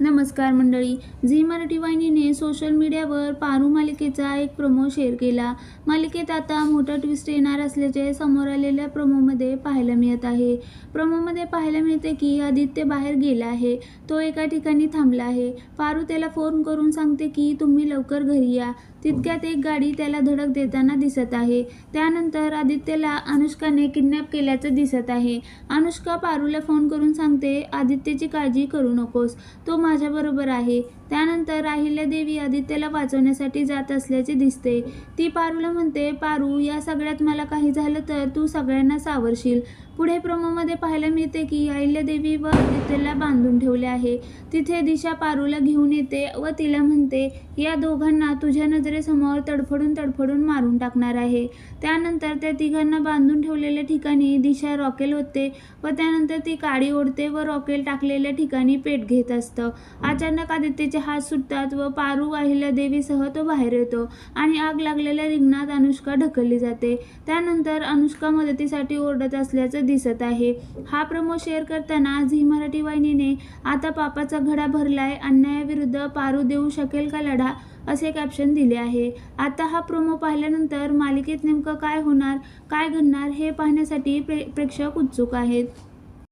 नमस्कार मंडळी. Zee Marathi वाहिनीने social मीडियावर पारू मालिकेचा एक प्रोमो शेअर केला. मालिकेत आता मोठा ट्विस्ट येणार असल्याचे समोर आलेल्या प्रोमोमध्ये पाहायला मिळत आहे. प्रोमोमध्ये पाहायला मिळते की आदित्य बाहेर गेला आहे. तो एका ठिकाणी थांबला आहे. पारू त्याला फोन करून सांगते की तुम्ही लवकर घरी या. तितक्यात एक गाडी त्याला धडक देताना दिसत आहे. त्यानंतर आदित्यला अनुष्काने किडनॅप केल्याचं दिसत आहे. अनुष्का पारूला फोन करून सांगते आदित्यची काळजी करू नकोस तो माझ्याबरोबर आहे. त्यानंतर राहिल्या देवी आदित्यला वाचवण्यासाठी जात असल्याचे दिसते. ती पारूला म्हणते पारू या सगळ्यात मला काही झालं तर तू सगळ्यांना सावरशील. पुढे प्रोमोमध्ये पाहायला मिळते की अहिल्यादेवी व आदित्यला बांधून ठेवले आहे. तिथे दिशा पारूला घेऊन येते व तिला म्हणते या दोघांना तुझ्या नजरेसमोर तडफडून तडफडून मारून टाकणार आहे. त्यानंतर त्या तिघांना बांधून ठेवलेल्या ठिकाणी दिशा रॉकेल होते व त्यानंतर ती काडी ओढते व रॉकेल टाकलेल्या ठिकाणी पेट घेत असतं. अचानक आदित्यचे हात सुटतात व पारू अहिल्यादेवीसह तो बाहेर येतो आणि आग लागलेल्या रिंगणात अनुष्का ढकलली जाते. त्यानंतर अनुष्का मदतीसाठी ओरडत असल्याचं दिसत आहे. हा प्रमो शेअर करताना झी मराठी वाहिनीने आता पापाचा घडा भरलाय. अन्यायाविरुद्ध पारू देऊ शकेल का लढा? असे कॅप्शन दिले आहे. आता हा प्रोमो पाहिल्यानंतर मालिकेत नेमकं काय होणार काय घडणार हे पाहण्यासाठी प्रे प्रेक्षक उत्सुक आहेत.